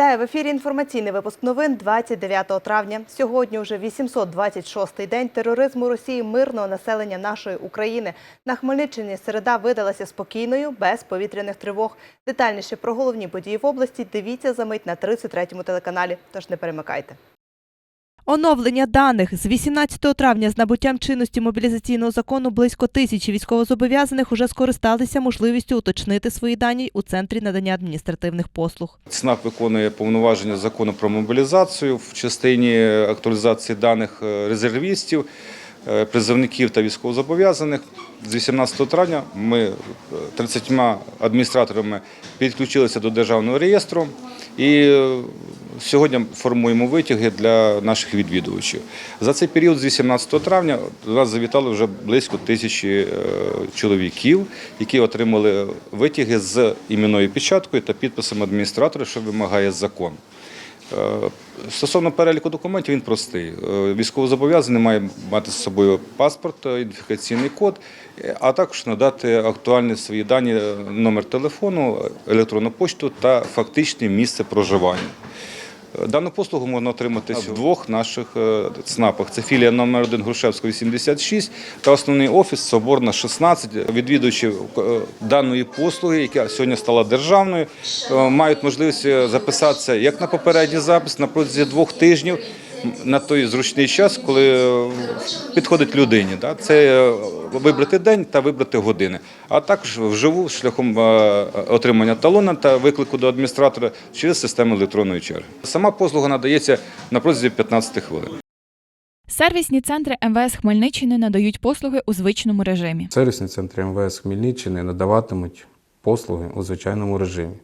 Вітаю в ефірі. Інформаційний випуск новин 29 травня. Сьогодні вже 826-й день тероризму Росії мирного населення нашої України. На Хмельниччині середа видалася спокійною, без повітряних тривог. Детальніше про головні події в області дивіться за мить на 33-му телеканалі. Тож не перемикайте. Оновлення даних з 18 травня з набуттям чинності мобілізаційного закону близько тисячі військовозобов'язаних уже скористалися можливістю уточнити свої дані у центрі надання адміністративних послуг. ЦНАП виконує повноваження закону про мобілізацію в частині актуалізації даних е, резервістів, е, призовників та військовозобов'язаних. З 18 травня ми е, 30 адміністраторами підключилися до державного реєстру і е, сьогодні формуємо витяги для наших відвідувачів. За цей період з 18 травня до нас завітали вже близько тисячі е, чоловіків, які отримали витяги з іменною печаткою та підписом адміністратора, що вимагає закон. Е, Стосовно переліку документів, він простий. Е, Військовозобов'язаний має мати з собою паспорт, ідентифікаційний код, а також надати актуальні свої дані, номер телефону, електронну пошту та фактичне місце проживання. Дану послугу можна отримати в двох наших е, ЦНАПах. Це філія номер 1 Грушевського 86 та основний офіс Соборна 16. Відвідувачі е, даної послуги, яка сьогодні стала державною, е, мають можливість записатися як на попередній запис на протязі двох тижнів. На той зручний час, коли підходить людині, це вибрати день та вибрати години, а також вживу шляхом е, отримання талона та виклику до адміністратора через систему електронної черги. Сама послуга надається на протязі 15 хвилин. Сервісні центри МВС Хмельниччини надають послуги у звичному режимі. Сервісні центри МВС Хмельниччини надаватимуть послуги у звичайному режимі.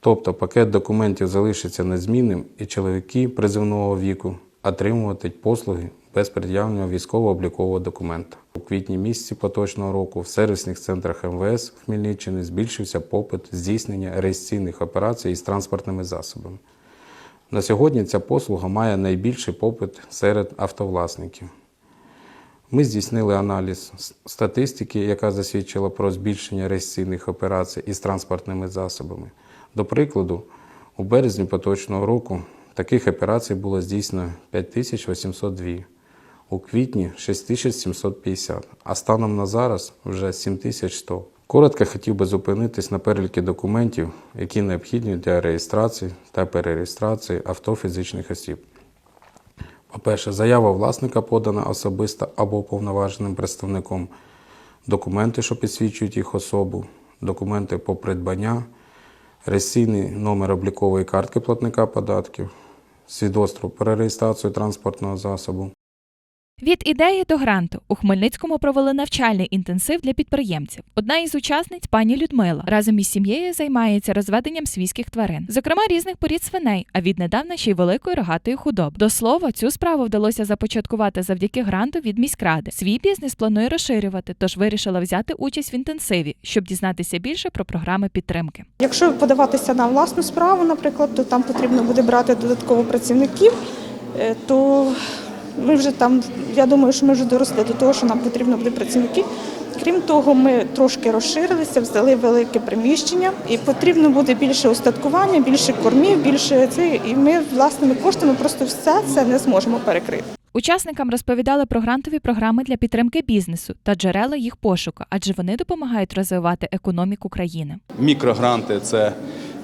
Тобто пакет документів залишиться незмінним, і чоловіки призивного віку отримуватимуть послуги без пред'явлення військово-облікового документа. У квітні місяці поточного року в сервісних центрах МВС Хмельниччини збільшився попит здійснення реєстраційних операцій із транспортними засобами. На сьогодні ця послуга має найбільший попит серед автовласників. Ми здійснили аналіз статистики, яка засвідчила про збільшення реєстраційних операцій із транспортними засобами. До прикладу, у березні поточного року таких операцій було здійснено 5802, у квітні 6750, а станом на зараз вже 7100. Коротко хотів би зупинитись на переліки документів, які необхідні для реєстрації та перереєстрації авто фізичних осіб. По-перше, заява власника подана особисто або повноваженим представником, документи, що підсвічують їх особу, документи по придбання, реєстраційний номер облікової картки платника податків, свідоцтво про реєстрацію транспортного засобу, Від ідеї до гранту у Хмельницькому провели навчальний інтенсив для підприємців. Одна із учасниць пані Людмила разом із сім'єю займається розведенням свійських тварин, зокрема різних порід свиней, а віднедавна ще й великої рогатої худоби. До слова, цю справу вдалося започаткувати завдяки гранту від міськради. Свій бізнес планує розширювати, тож вирішила взяти участь в інтенсиві, щоб дізнатися більше про програми підтримки. Якщо подаватися на власну справу, наприклад, то там потрібно буде брати додатково працівників, е, то ми вже там, я думаю, що ми вже доросли до того, що нам потрібно буде працівники. Крім того, ми трошки розширилися, взяли велике приміщення, і потрібно буде більше устаткування, більше кормів, більше це. І ми власними коштами просто все це не зможемо перекрити. Учасникам розповідали про грантові програми для підтримки бізнесу та джерела їх пошуку, адже вони допомагають розвивати економіку країни. Мікрогранти це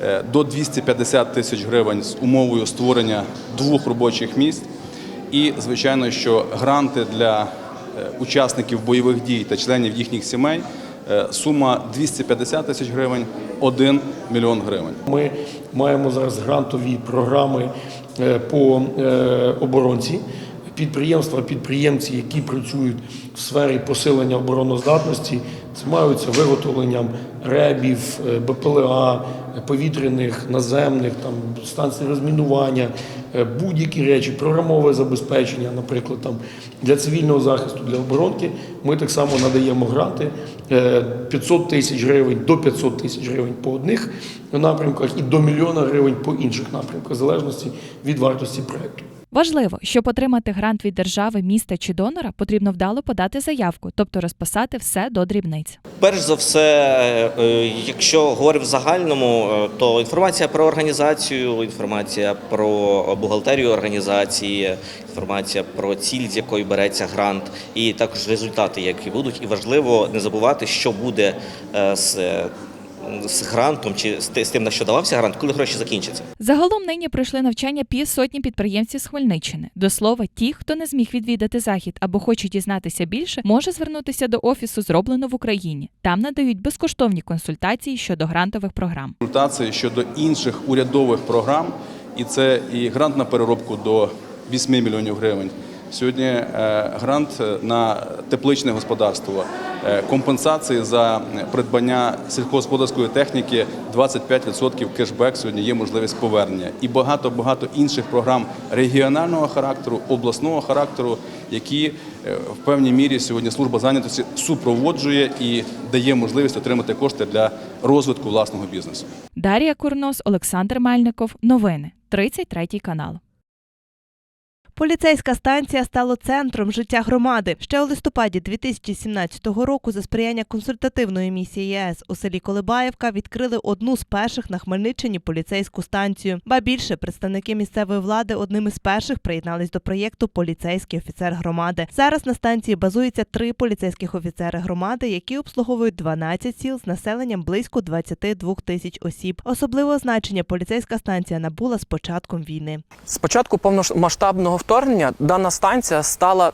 е, до 250 тисяч гривень з умовою створення двох робочих місць. І, звичайно, що гранти для е, учасників бойових дій та членів їхніх сімей е, сума 250 тисяч гривень 1 мільйон гривень. Ми маємо зараз грантові програми е, по оборонці. Підприємства, підприємці, які працюють в сфері посилення обороноздатності, займаються виготовленням ребів, е, БПЛА, повітряних, наземних, там станцій розмінування, е, будь-які речі, програмове забезпечення, наприклад, там для цивільного захисту, для оборонки. Ми так само надаємо гранти е, 500 тисяч гривень до 500 тисяч гривень по одних напрямках і до мільйона гривень по інших напрямках, в залежності від вартості проекту. Важливо, щоб отримати грант від держави, міста чи донора, потрібно вдало подати заявку, тобто розписати все до дрібниць. Перш за все, е, якщо говорити в загальному, е, то інформація про організацію, інформація про бухгалтерію організації, інформація про ціль, з якої береться грант, і також результати, які будуть. І важливо не забувати, що буде е, з, з грантом чи з ти- з тим, на що давався грант, коли гроші закінчаться. Загалом нині пройшли навчання півсотні підприємців з Хмельниччини. До слова, ті, хто не зміг відвідати захід або хоче дізнатися більше, може звернутися до офісу зроблено в Україні. Там надають безкоштовні консультації щодо грантових програм. консультації щодо інших урядових програм, і це і грант на переробку до 8 мільйонів гривень. Сьогодні е, грант на тепличне господарство, е, компенсації за придбання сільськогосподарської техніки, 25% кешбек сьогодні є можливість повернення. І багато багато інших програм регіонального характеру, обласного характеру, які е, в певній мірі сьогодні служба зайнятості супроводжує і дає можливість отримати кошти для розвитку власного бізнесу. Дар'я Курнос, Олександр Мельников. Новини 33 канал. Поліцейська станція стала центром життя громади. Ще у листопаді 2017 року за сприяння консультативної місії ЄС у селі Колибаєвка відкрили одну з перших на Хмельниччині поліцейську станцію. Ба більше представники місцевої влади одним із перших приєднались до проєкту Поліцейський офіцер громади. Зараз на станції базується три поліцейських офіцери громади, які обслуговують 12 сіл з населенням близько 22 тисяч осіб. Особливого значення поліцейська станція набула з початком війни. З початку повномасштабного вторгнення дана станція стала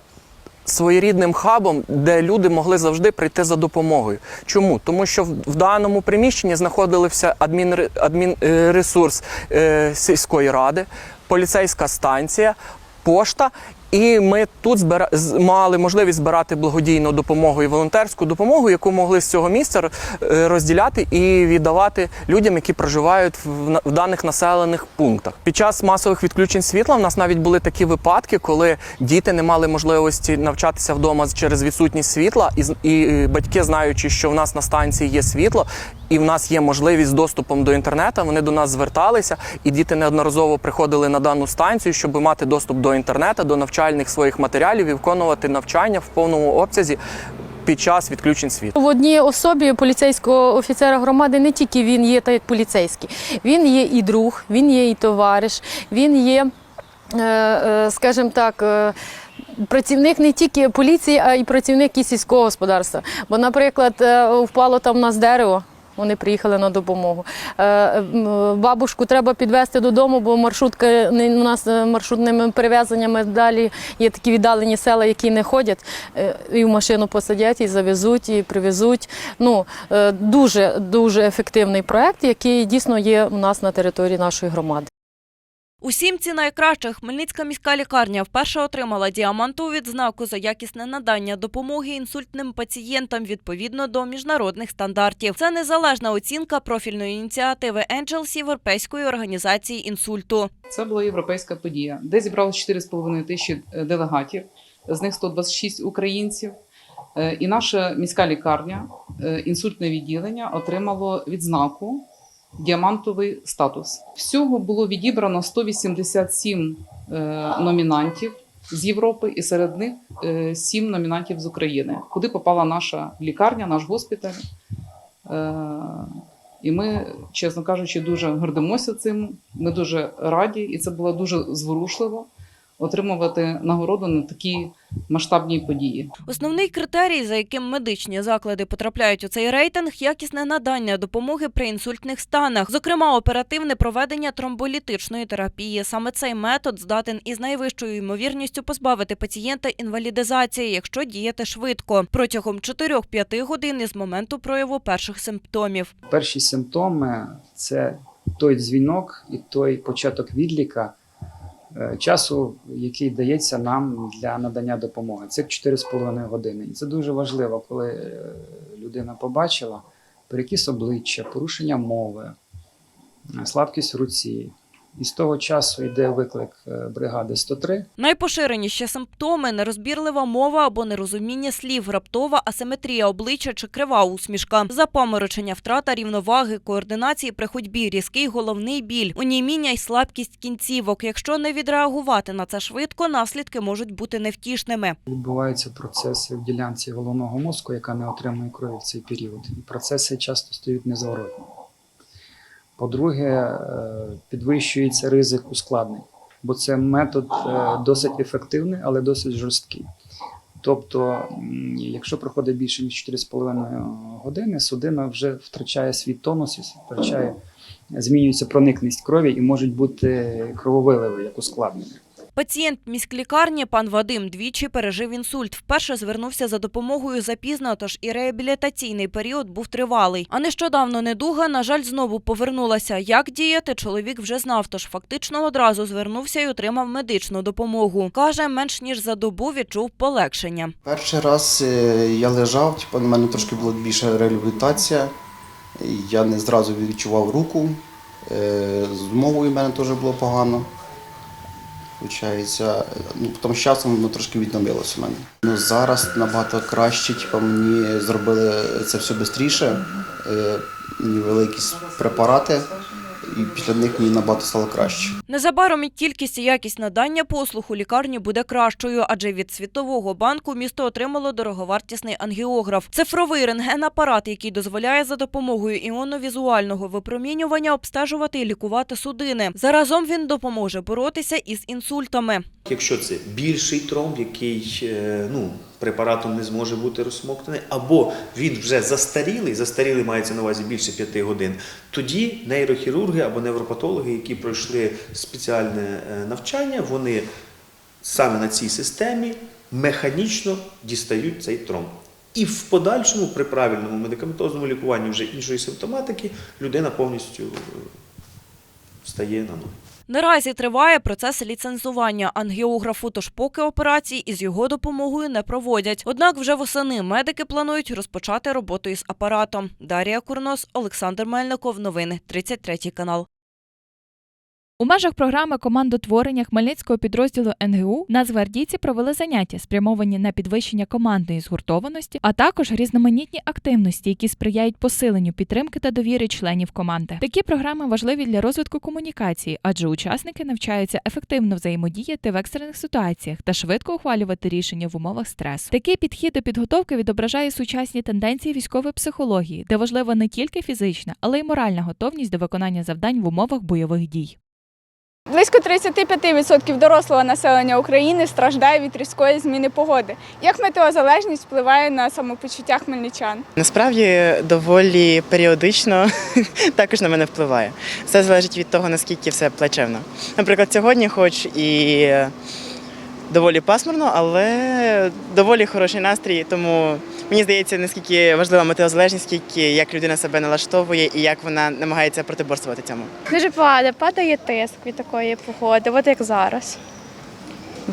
своєрідним хабом, де люди могли завжди прийти за допомогою. Чому? Тому що в, даному приміщенні знаходилися адмінресурс адмін, е, е, сільської ради, поліцейська станція, пошта. І ми тут збира... мали можливість збирати благодійну допомогу і волонтерську допомогу, яку могли з цього місця е, розділяти і віддавати людям, які проживають в, даних населених пунктах. Під час масових відключень світла в нас навіть були такі випадки, коли діти не мали можливості навчатися вдома через відсутність світла, і, і е, батьки, знаючи, що в нас на станції є світло, і в нас є можливість з доступом до інтернету, вони до нас зверталися, і діти неодноразово приходили на дану станцію, щоб мати доступ до інтернету, до навчальних своїх матеріалів і виконувати навчання в повному обсязі під час відключень світла. В одній особі поліцейського офіцера громади не тільки він є так як поліцейський, він є і друг, він є і товариш, він є, е, е, скажімо так. е, Працівник не тільки поліції, а й працівник і сільського господарства. Бо, наприклад, впало там у нас дерево. Вони приїхали на допомогу. Е, Бабушку треба підвезти додому, бо маршрутка у нас е, маршрутними перевезеннями далі є такі віддалені села, які не ходять. Е, І в машину посадять, і завезуть, і привезуть. Ну дуже дуже ефективний проект, який дійсно є у нас на території нашої громади. У сімці найкращих Хмельницька міська лікарня вперше отримала діамантову відзнаку за якісне надання допомоги інсультним пацієнтам відповідно до міжнародних стандартів. Це незалежна оцінка профільної ініціативи Angels Європейської організації інсульту. Це була європейська подія, де зібралося 4,5 тисячі е, делегатів, з них 126 українців. Е, І наша міська лікарня, е, інсультне відділення, отримало відзнаку діамантовий статус. Всього було відібрано 187 е, номінантів з Європи, і серед них 7 номінантів з України, куди попала наша лікарня, наш госпіталь. Е, І ми, чесно кажучи, дуже гордимося цим. Ми дуже раді, і це було дуже зворушливо отримувати нагороду на такі масштабні події. Основний критерій, за яким медичні заклади потрапляють у цей рейтинг, якісне надання допомоги при інсультних станах, зокрема оперативне проведення тромболітичної терапії. Саме цей метод здатен із найвищою ймовірністю позбавити пацієнта інвалідизації, якщо діяти швидко протягом 4-5 годин із моменту прояву перших симптомів. Перші симптоми це той дзвінок і той початок відліка часу, який дається нам для надання допомоги. Це 4,5 години. І це дуже важливо, коли е, людина побачила перекіс обличчя, порушення мови, е, слабкість в руці, І з того часу йде виклик е, бригади 103. Найпоширеніші симптоми нерозбірлива мова або нерозуміння слів, раптова асиметрія обличчя чи крива усмішка, запаморочення, втрата рівноваги, координації при ходьбі, різкий головний біль, оніміння й слабкість кінцівок. Якщо не відреагувати на це швидко, наслідки можуть бути невтішними. Відбуваються процеси в ділянці головного мозку, яка не отримує крові в цей період. І процеси часто стають незворотні. По-друге, е, підвищується ризик ускладнень, бо це метод е, досить ефективний, але досить жорсткий. Тобто, якщо проходить більше ніж 4,5 години, судина вже втрачає свій тонус, втрачає, змінюється проникність крові і можуть бути крововиливи як ускладнення. Пацієнт міськлікарні пан Вадим двічі пережив інсульт. Вперше звернувся за допомогою запізно, тож і реабілітаційний період був тривалий. А нещодавно недуга, на жаль, знову повернулася. Як діяти, чоловік вже знав, тож фактично одразу звернувся і отримав медичну допомогу. Каже, менш ніж за добу відчув полегшення. Перший раз е, я лежав, типу, на мене трошки була більша реабілітація. Я не зразу відчував руку. Е, З мовою в мене теж було погано. Получається, ну, потім з часом воно трошки відновилося в мене. Ну, зараз набагато краще, типу, мені зробили це все швидше. Мені ввели якісь препарати, і після них мені набагато стало краще. Незабаром і кількість і якість надання послуг у лікарні буде кращою, адже від Світового банку місто отримало дороговартісний ангіограф. Цифровий рентген-апарат, який дозволяє за допомогою іоновізуального випромінювання обстежувати і лікувати судини. Заразом він допоможе боротися із інсультами. Якщо це більший тромб, який е, ну, препаратом не зможе бути розсмоктаний, або він вже застарілий, застарілий мається на увазі більше 5 годин, тоді нейрохірурги або невропатологи, які пройшли спеціальне е, навчання, вони саме на цій системі механічно дістають цей тромб. І в подальшому, при правильному медикаментозному лікуванні вже іншої симптоматики, людина повністю е, стає на ноги. Наразі триває процес ліцензування ангіографу, тож поки операції із його допомогою не проводять. Однак вже восени медики планують розпочати роботу із апаратом. Дарія Курнос, Олександр Мельников. Новини 33 канал. У межах програми командотворення Хмельницького підрозділу НГУ нацгвардійці провели заняття, спрямовані на підвищення командної згуртованості, а також різноманітні активності, які сприяють посиленню підтримки та довіри членів команди. Такі програми важливі для розвитку комунікації, адже учасники навчаються ефективно взаємодіяти в екстрених ситуаціях та швидко ухвалювати рішення в умовах стресу. Такий підхід до підготовки відображає сучасні тенденції військової психології, де важлива не тільки фізична, але й моральна готовність до виконання завдань в умовах бойових дій. Близько 35% дорослого населення України страждає від різкої зміни погоди. Як метеозалежність впливає на самопочуття хмельничан? Насправді доволі періодично також на мене впливає. Все залежить від того, наскільки все плачевно. Наприклад, сьогодні, хоч і доволі пасмурно, але доволі хороший настрій. Тому мені здається, наскільки важлива метеозалежність, скільки як людина себе налаштовує і як вона намагається протиборствувати цьому. Дуже падає, падає тиск від такої погоди, от як зараз.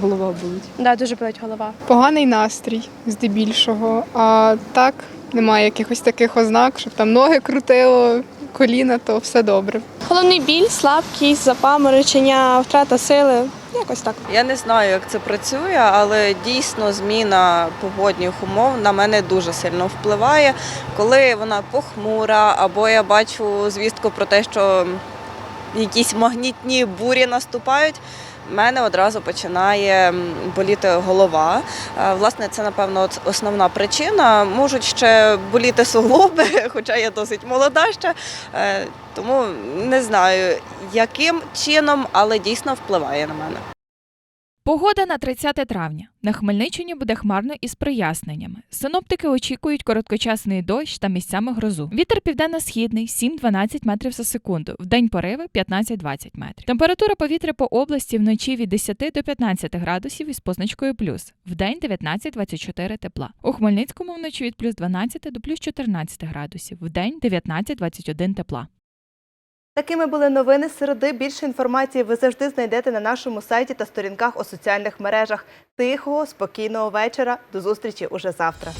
Голова болить. Да, дуже болить голова. Поганий настрій здебільшого, а так немає якихось таких ознак, щоб там ноги крутило, коліна, то все добре. Головний біль, слабкість, запаморочення, втрата сили. Якось так. Я не знаю, як це працює, але дійсно зміна погодних умов на мене дуже сильно впливає. Коли вона похмура, або я бачу звістку про те, що якісь магнітні бурі наступають. Мене одразу починає боліти голова. Е, Власне, це напевно основна причина. Можуть ще боліти суглоби, хоча я досить молода ще. Е, Тому не знаю, яким чином, але дійсно впливає на мене. Погода на 30 травня. На Хмельниччині буде хмарно із проясненнями. Синоптики очікують короткочасний дощ та місцями грозу. Вітер південно-східний 7-12 метрів за секунду. Вдень пориви 15-20 метрів. Температура повітря по області вночі від 10 до 15 градусів із позначкою плюс. Вдень 19-24 тепла. У Хмельницькому вночі від плюс 12 до плюс 14 градусів. Вдень 19-21 тепла. Такими були новини середи. Більше інформації ви завжди знайдете на нашому сайті та сторінках у соціальних мережах. Тихого, спокійного вечора. До зустрічі уже завтра.